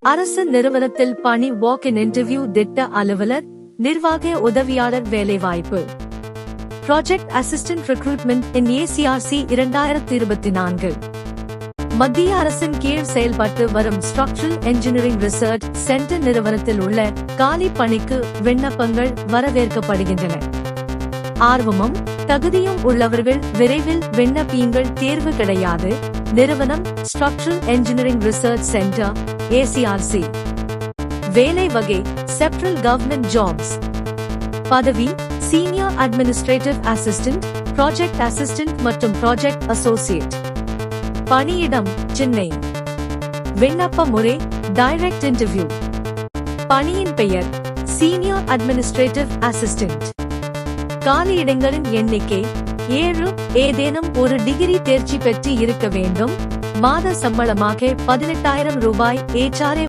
அரசு நிறுவனத்தில் பணி வாக் இன் இன்டர்வியூ திட்ட அலுவலர் நிர்வாக உதவியாளர் வேலைவாய்ப்பு. Project assistant recruitment in ACRC இரண்டாயிரத்தி இருபத்தி நான்கு. மத்திய அரசின் கீழ் செயல்பட்டு வரும் ஸ்ட்ரக்சரல் என்ஜினியரிங் ரிசர்ச் சென்டர் நிறுவனத்தில் உள்ள காலி பணிக்கு விண்ணப்பங்கள் வரவேற்கப்படுகின்றன. ஆர்வமும் தகுதியும் உள்ளவர்கள் விரைவில் விண்ணப்பியுங்கள் தேர்வு கிடையாது. நிறுவனம் structural engineering research centre ACRC வேலை வகை செப்ரல் கவர்மெண்ட் ஜாப்ஸ் பதவி senior administrative assistant project assistant மற்றும் ப்ராஜெக்ட் அசோசியேட் பணியிடம் சென்னை விண்ணப்ப முறை டைரக்ட் இன்டர்வியூ பணியின் பெயர் சீனியர் அட்மினிஸ்ட்ரேட்டிவ் அசிஸ்டன்ட் காலியிடங்களின் எண்ணிக்கை ஏழு ஏதேனும் ஒரு டிகிரி தேர்ச்சி பெற்று இருக்க வேண்டும். மாத சம்பளமாக பதினெட்டாயிரம் ரூபாய் ஏச்சாரே